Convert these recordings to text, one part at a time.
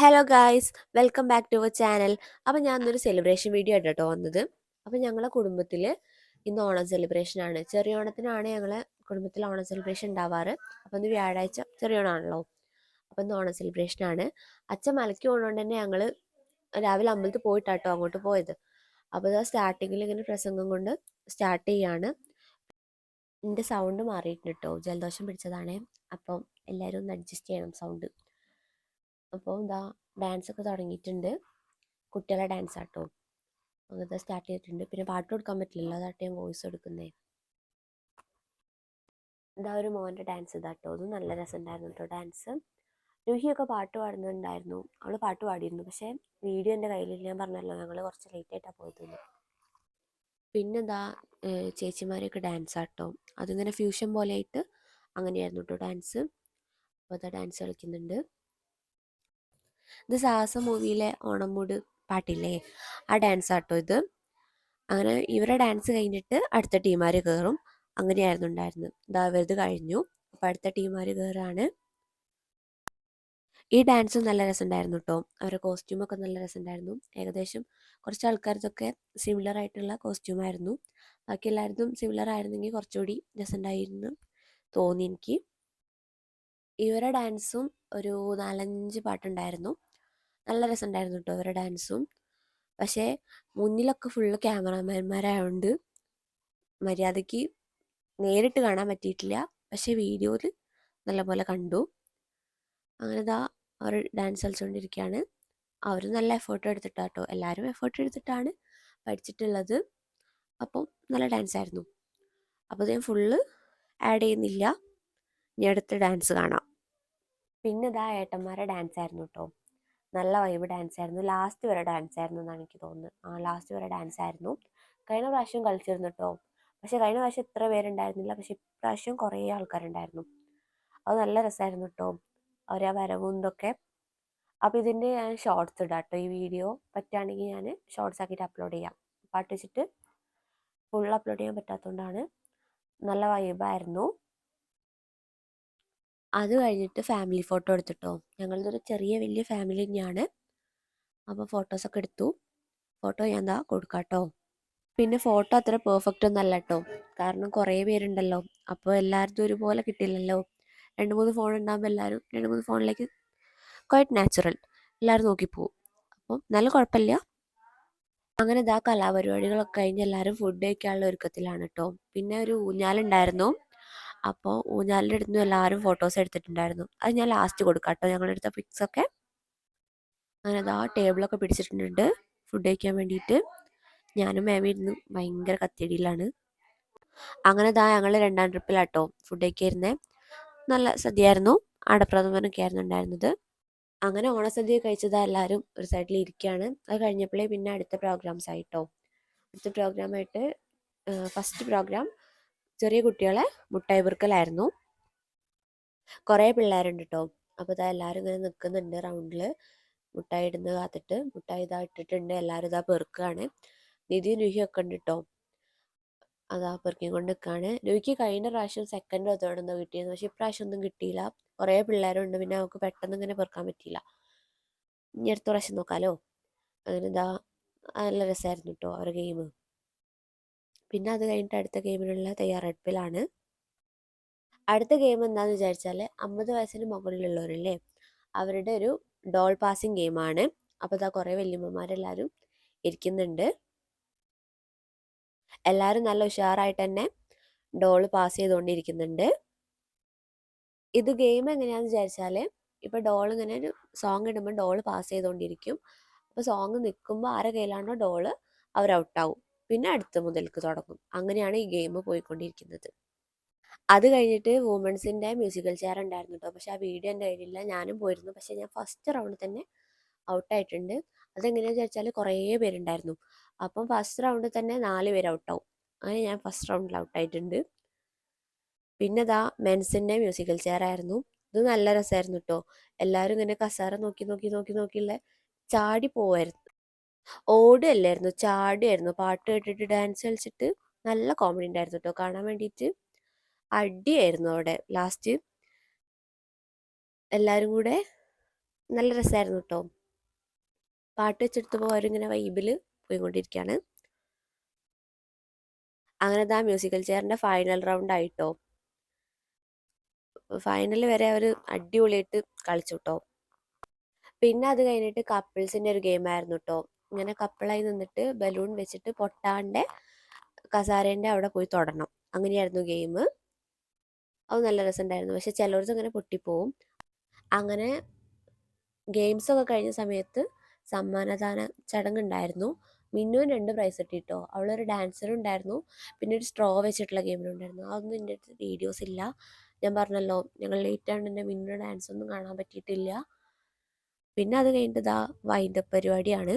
Hello guys welcome back to our channel അപ്പം ഞാൻ ഇന്നൊരു സെലിബ്രേഷൻ വീഡിയോ ആയിട്ട് കേട്ടോ വന്നത്. അപ്പം ഞങ്ങളെ കുടുംബത്തിൽ ഇന്ന് ഓണം സെലിബ്രേഷൻ ആണ്. ചെറിയ ഓണത്തിനാണ് ഞങ്ങളെ കുടുംബത്തിൽ ഓണം സെലിബ്രേഷൻ ഉണ്ടാവാറ് അപ്പം ഇന്ന് വ്യാഴാഴ്ച ചെറിയ ഓണമാണല്ലോ അപ്പം ഇന്ന് ഓണം സെലിബ്രേഷൻ ആണ്. അച്ഛൻ മലയ്ക്ക് പോകുന്നതുകൊണ്ട് തന്നെ ഞങ്ങൾ രാവിലെ അമ്പലത്തിൽ പോയിട്ടാട്ടോ അങ്ങോട്ട് പോയത്. അപ്പോൾ ഇതാ സ്റ്റാർട്ടിങ്ങിൽ ഇങ്ങനെ പ്രസംഗം കൊണ്ട് സ്റ്റാർട്ട് ചെയ്യാണ്. എന്റെ സൗണ്ട് മാറിയിട്ടുണ്ട് കേട്ടോ ജലദോഷം പിടിച്ചതാണേ. അപ്പം എല്ലാവരും ഒന്ന് അഡ്ജസ്റ്റ് ചെയ്യണം സൗണ്ട് അപ്പോൾ ഇതാ ഡാൻസ് ഒക്കെ തുടങ്ങിയിട്ടുണ്ട്. കുട്ടികളെ ഡാൻസ് ആട്ടോ. അങ്ങനത്തെ സ്റ്റാർട്ട് ചെയ്തിട്ടുണ്ട്. പിന്നെ പാട്ട് കൊടുക്കാൻ പറ്റില്ലല്ലോ. അതാട്ട് ഞാൻ വോയിസ് കൊടുക്കുന്നേ. ഇതാ ഒരു മോന്റെ ഡാൻസ് ഇതാട്ടോ. അതും നല്ല രസമുണ്ടായിരുന്നു കേട്ടോ ഡാൻസ് രുഹിയൊക്കെ പാട്ട് പാടുന്നുണ്ടായിരുന്നു. അവൾ പാട്ട് പാടിയിരുന്നു. പക്ഷേ വീഡിയോ എന്റെ കയ്യിലില്ല. ഞാൻ പറഞ്ഞല്ലോ ഞങ്ങൾ കുറച്ച് ലേറ്റ് ആയിട്ടാണ് പോയത് പിന്നെന്താ ചേച്ചിമാരെയൊക്കെ ഡാൻസ് ആട്ടോ. അതിങ്ങനെ ഫ്യൂഷൻ പോലെ ആയിട്ട് അങ്ങനെയായിരുന്നു കേട്ടോ ഡാൻസ് അപ്പോൾ അതാ ഡാൻസ് കളിക്കുന്നുണ്ട്. ഇത് സാഹസ മൂവിയിലെ ഓണം മൂഡ് പാട്ടില്ലേ? ആ ഡാൻസ് ആട്ടോ ഇത്. അങ്ങനെ ഇവരെ ഡാൻസ് കഴിഞ്ഞിട്ട് അടുത്ത ടീമാർ കയറും. അങ്ങനെയായിരുന്നു ഉണ്ടായിരുന്നത്. ഇതാ ഇവരത് കഴിഞ്ഞു. അപ്പം അടുത്ത ടീമാർ കയറാണ്. ഈ ഡാൻസും നല്ല രസമുണ്ടായിരുന്നു കേട്ടോ അവരുടെ കോസ്റ്റ്യൂമൊക്കെ നല്ല രസമുണ്ടായിരുന്നു. ഏകദേശം കുറച്ച് ആൾക്കാരതൊക്കെ സിമിലർ ആയിട്ടുള്ള കോസ്റ്റ്യൂം ആയിരുന്നു. ബാക്കി എല്ലാവരും സിമിലർ ആയിരുന്നെങ്കിൽ കുറച്ചുകൂടി രസമുണ്ടായിരുന്നു തോന്നി എനിക്ക്. ഇവരുടെ ഡാൻസും ഒരു നാലഞ്ച് പാട്ടുണ്ടായിരുന്നു. നല്ല രസമുണ്ടായിരുന്നു കേട്ടോ ഇവരുടെ ഡാൻസും. പക്ഷേ മുന്നിലൊക്കെ ഫുള്ള് ക്യാമറാമാൻമാരായതുകൊണ്ട് മര്യാദയ്ക്ക് നേരിട്ട് കാണാൻ പറ്റിയിട്ടില്ല. പക്ഷേ വീഡിയോയിൽ നല്ലപോലെ കണ്ടു. അങ്ങനെ ഇതാ അവർ ഡാൻസ് കളിച്ചുകൊണ്ടിരിക്കുകയാണ് അവർ നല്ല എഫേർട്ട് എടുത്തിട്ടാട്ടോ. എല്ലാവരും എഫേർട്ട് എടുത്തിട്ടാണ് പഠിച്ചിട്ടുള്ളത്. അപ്പം നല്ല ഡാൻസ് ആയിരുന്നു അപ്പോൾ ഞാൻ ഫുള്ള് ആഡ് ചെയ്യുന്നില്ല. ഇനി അടുത്ത ഡാൻസ് കാണാം. പിന്നെ ഇതാ ഏട്ടന്മാരെ ഡാൻസ് ആയിരുന്നു കേട്ടോ നല്ല വൈബ് ഡാൻസ് ആയിരുന്നു. ലാസ്റ്റ് വരെ ഡാൻസ് ആയിരുന്നു എന്നാണ് എനിക്ക് തോന്നുന്നത്. ആ ലാസ്റ്റ് വരെ ഡാൻസ് ആയിരുന്നു. കഴിഞ്ഞ പ്രാവശ്യം കളിച്ചിരുന്നു കേട്ടോ പക്ഷെ കഴിഞ്ഞ പ്രാവശ്യം ഇത്ര പേരുണ്ടായിരുന്നില്ല. പക്ഷെ ഇപ്രാവശ്യം കുറേ ആൾക്കാരുണ്ടായിരുന്നു. അത് നല്ല രസമായിരുന്നു കേട്ടോ അവരാ വരവും ഇതൊക്കെ. അപ്പോൾ ഇതിന്റെ ഞാൻ ഷോർട്സ് ഇടാം കേട്ടോ ഈ വീഡിയോ പറ്റുകയാണെങ്കിൽ ഞാൻ ഷോർട്സ് ആക്കിയിട്ട് അപ്ലോഡ് ചെയ്യാം. പാട്ട് വെച്ചിട്ട് ഫുൾ അപ്ലോഡ് ചെയ്യാൻ പറ്റാത്തതുകൊണ്ടാണ് നല്ല വൈബായിരുന്നു അത് കഴിഞ്ഞിട്ട് ഫാമിലി ഫോട്ടോ എടുത്തിട്ടോ. ഞങ്ങളിതൊരു ചെറിയ വലിയ ഫാമിലി തന്നെയാണ്. അപ്പോൾ ഫോട്ടോസൊക്കെ എടുത്തു. ഫോട്ടോ ഞാൻ എന്താ കൊടുക്കാട്ടോ. പിന്നെ ഫോട്ടോ അത്ര പെർഫെക്റ്റ് ഒന്നല്ല കേട്ടോ കാരണം കുറേ പേരുണ്ടല്ലോ. അപ്പോൾ എല്ലാവരും ഒരുപോലെ കിട്ടില്ലല്ലോ. രണ്ട് മൂന്ന് ഫോൺ ഉണ്ടാകുമ്പോൾ എല്ലാവരും രണ്ട് മൂന്ന് ഫോണിലേക്ക് ക്വൈറ്റ് നാച്ചുറൽ എല്ലാവരും നോക്കിപ്പോവും അപ്പം നല്ല കുഴപ്പമില്ല അങ്ങനെ ഇതാ കലാപരിപാടികളൊക്കെ കഴിഞ്ഞ് എല്ലാവരും ഫുഡ് കഴിക്കാനുള്ള ഒരുക്കത്തിലാണ് കേട്ടോ പിന്നെ ഒരു ഊഞ്ഞാലുണ്ടായിരുന്നു. അപ്പോൾ ഊഞ്ഞാലിന്റെ അടുത്ത് നിന്ന് എല്ലാവരും ഫോട്ടോസ് എടുത്തിട്ടുണ്ടായിരുന്നു. അത് ഞാൻ ലാസ്റ്റ് കൊടുക്കാം കേട്ടോ ഞങ്ങളെടുത്ത പിക്സ് ഒക്കെ. അങ്ങനെ ആ ടേബിളൊക്കെ പിടിച്ചിട്ടുണ്ട്. ഫുഡ് കഴിക്കാൻ വേണ്ടിയിട്ട്. ഞാനും മാമി ഇരുന്ന് ഭയങ്കര കത്തിയടിയിലാണ്. അങ്ങനെ ഇതാ ഞങ്ങൾ രണ്ടാം ട്രിപ്പിലാട്ടോ ഫുഡ് കഴിക്കായിരുന്നേ. നല്ല സദ്യയായിരുന്നു. ആടപ്രഥമനൊക്കെ ആയിരുന്നു ഉണ്ടായിരുന്നത്. അങ്ങനെ ഓണസദ്യ കഴിച്ചതാ എല്ലാവരും ഒരു സൈഡിൽ ഇരിക്കുകയാണ് അത് കഴിഞ്ഞപ്പോഴേ പിന്നെ അടുത്ത പ്രോഗ്രാംസ് ആയിട്ടോ. അടുത്ത പ്രോഗ്രാമായിട്ട് ഫസ്റ്റ് പ്രോഗ്രാം ചെറിയ കുട്ടികളെ മുട്ടായി പെറുക്കലായിരുന്നു കുറേ പിള്ളേരുണ്ട് കേട്ടോ അപ്പോൾ ഇതാ എല്ലാവരും ഇങ്ങനെ നിൽക്കുന്നുണ്ട് റൗണ്ടിൽ മുട്ടായി ഇടുന്ന കാത്തിട്ട് മുട്ടായി ഇതാ ഇട്ടിട്ടുണ്ട്. എല്ലാവരും ഇതാ പെറുക്കുകയാണ് നിധി രുഹിയൊക്കെ ഉണ്ട് കേട്ടോ അതാ പെറുക്കിയും കൊണ്ട് നിൽക്കുകയാണ് രുഹിക്ക് കഴിഞ്ഞ പ്രാവശ്യം സെക്കൻഡോ എന്തോ കിട്ടിയെന്ന്. പക്ഷേ ഇപ്രാവശ്യം ഒന്നും കിട്ടിയില്ല. കുറേ പിള്ളേരുണ്ട്. പിന്നെ നമുക്ക് പെട്ടെന്ന് ഇങ്ങനെ പെറുക്കാൻ പറ്റിയില്ല. ഇനി അടുത്ത പ്രാവശ്യം നോക്കാമല്ലോ അങ്ങനെ നല്ല രസമായിരുന്നു കേട്ടോ അവരുടെ ഗെയിം പിന്നെ അത് കഴിഞ്ഞിട്ട് അടുത്ത ഗെയിമിനുള്ള തയ്യാറെടുപ്പിലാണ്. അടുത്ത ഗെയിം എന്താണെന്ന് വിചാരിച്ചാൽ അമ്പത് വയസ്സിന് മുകളിലുള്ളവരല്ലേ അവരുടെ ഒരു ഡോൾ പാസിങ് ഗെയിമാണ്. അപ്പോൾ ഇതാ കുറേ വല്യമ്മമാരെല്ലാവരും ഇരിക്കുന്നുണ്ട്. എല്ലാവരും നല്ല ഉഷാറായിട്ട് തന്നെ ഡോൾ പാസ് ചെയ്തുകൊണ്ടിരിക്കുന്നുണ്ട്. ഇത് ഗെയിം എങ്ങനെയാണെന്ന് വിചാരിച്ചാൽ ഇപ്പോൾ ഡോൾ ഇങ്ങനെ ഒരു സോങ് ഇടുമ്പോൾ ഡോൾ പാസ് ചെയ്തുകൊണ്ടിരിക്കും. അപ്പോൾ സോങ് നിൽക്കുമ്പോൾ ആരെ കയ്യിലാണോ ഡോൾ അവർ ഔട്ടാവും. പിന്നെ അടുത്ത മുതൽക്ക് തുടങ്ങും. അങ്ങനെയാണ് ഈ ഗെയിം പോയിക്കൊണ്ടിരിക്കുന്നത്. അത് കഴിഞ്ഞിട്ട് വുമൺസിന്റെ മ്യൂസിക്കൽ ചെയർ ഉണ്ടായിരുന്നു കേട്ടോ പക്ഷെ ആ വീഡിയോ എന്റെ കയ്യിലില്ല. ഞാനും പോയിരുന്നു. പക്ഷെ ഞാൻ ഫസ്റ്റ് റൗണ്ടിൽ തന്നെ ഔട്ടായിട്ടുണ്ട് അതെങ്ങനെയാണെന്ന് വെച്ചാൽ കുറേ പേരുണ്ടായിരുന്നു. അപ്പം ഫസ്റ്റ് റൗണ്ടിൽ തന്നെ നാല് പേര് ഔട്ടാവും അങ്ങനെ ഞാൻ ഫസ്റ്റ് റൗണ്ടിൽ ഔട്ടായിട്ടുണ്ട് പിന്നെ ഇതാ മെൻസിന്റെ മ്യൂസിക്കൽ ചെയർ ആയിരുന്നു. ഇത് നല്ല രസമായിരുന്നു കേട്ടോ എല്ലാവരും ഇങ്ങനെ കസാര നോക്കി നോക്കി നോക്കി നോക്കിയുള്ള ചാടി പോവായിരുന്നു. ഓടുകയല്ലായിരുന്നു ചാടുമായിരുന്നു പാട്ട് കേട്ടിട്ട് ഡാൻസ് കളിച്ചിട്ട് നല്ല കോമഡി ഉണ്ടായിരുന്നു കേട്ടോ കാണാൻ വേണ്ടിയിട്ട് അടിയായിരുന്നു അവിടെ ലാസ്റ്റ് എല്ലാവരും കൂടെ നല്ല രസമായിരുന്നു കേട്ടോ പാട്ട് വെച്ചെടുത്തപ്പോൾ അവരിങ്ങനെ വൈബിൽ പോയിക്കൊണ്ടിരിക്കുകയാണ് അങ്ങനെ ആ മ്യൂസിക്കൽ ചെയറിന്റെ ഫൈനൽ റൗണ്ട് ആയിട്ടോ ഫൈനൽ വരെ അവർ അടിപൊളിയായിട്ട് കളിച്ചു കേട്ടോ പിന്നെ അത് കഴിഞ്ഞിട്ട് കപ്പിൾസിന്റെ ഒരു ഗെയിം ആയിരുന്നു കേട്ടോ ഇങ്ങനെ കപ്പിളായി നിന്നിട്ട് ബലൂൺ വെച്ചിട്ട് പൊട്ടാണ്ട് കസാരേന്റെ അവിടെ പോയി തൊടണം. അങ്ങനെയായിരുന്നു ഗെയിം അത് നല്ല രസമുണ്ടായിരുന്നു പക്ഷെ ചിലർക്ക് അങ്ങനെ പൊട്ടിപ്പോവും. അങ്ങനെ ഗെയിംസ് ഒക്കെ കഴിഞ്ഞ സമയത്ത് സമ്മാനദാന ചടങ്ങുണ്ടായിരുന്നു. മിന്നുവിന് രണ്ട് പ്രൈസ് കിട്ടിയിട്ടോ അവളൊരു ഡാൻസറും ഉണ്ടായിരുന്നു. പിന്നെ ഒരു സ്ട്രോ വെച്ചിട്ടുള്ള ഗെയിമിലും ഉണ്ടായിരുന്നു. അതൊന്നും എന്റെ അടുത്ത് വീഡിയോസ് ഇല്ല. ഞാൻ പറഞ്ഞല്ലോ ഞങ്ങൾ ലേറ്റ് ആണ് എന്റെ മിന്നു ഡാൻസ് ഒന്നും കാണാൻ പറ്റിയിട്ടില്ല. പിന്നെ അത് കഴിഞ്ഞിട്ട് ഇതാ വൈൻഡപ്പ് പരിപാടിയാണ്.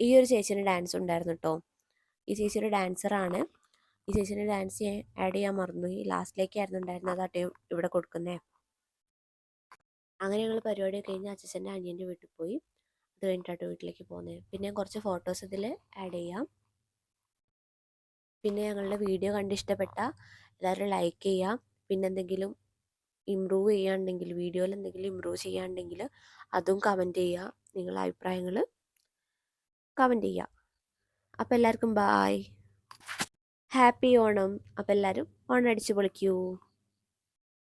ഈ ഒരു ചേച്ചിയുടെ ഡാൻസ് ഉണ്ടായിരുന്നു കേട്ടോ ഈ ചേച്ചി ഒരു ഡാൻസറാണ് ഈ ചേച്ചിന്റെ ഡാൻസ് ആഡ് ചെയ്യാൻ മറന്നു. ഈ ലാസ്റ്റിലേക്കായിരുന്നു ഉണ്ടായിരുന്നത്. അട്ടേ ഇവിടെ കൊടുക്കുന്നേ. അങ്ങനെ ഞങ്ങൾ പരിപാടി കഴിഞ്ഞ് അച്ഛന്റെ അനിയന്റെ വീട്ടിൽ പോയി. അത് കഴിഞ്ഞിട്ടാണ് വീട്ടിലേക്ക് പോകുന്നത് പിന്നെ കുറച്ച് ഫോട്ടോസ് ഇതിൽ ആഡ് ചെയ്യാം. പിന്നെ ഞങ്ങളുടെ വീഡിയോ കണ്ട് ഇഷ്ടപ്പെട്ട എല്ലാവരും ലൈക്ക് ചെയ്യുക പിന്നെ എന്തെങ്കിലും ഇമ്പ്രൂവ് ചെയ്യാണ്ടെങ്കിൽ വീഡിയോയിൽ എന്തെങ്കിലും ഇമ്പ്രൂവ് ചെയ്യാണ്ടെങ്കിൽ അതും കമന്റ് ചെയ്യുക നിങ്ങളുടെ അഭിപ്രായങ്ങൾ കമന്റ് ചെയ്യുക അപ്പോൾ എല്ലാവർക്കും ബായ് ഹാപ്പി ഓണം. അപ്പോൾ എല്ലാവരും ഓണം പൊളിക്കൂ.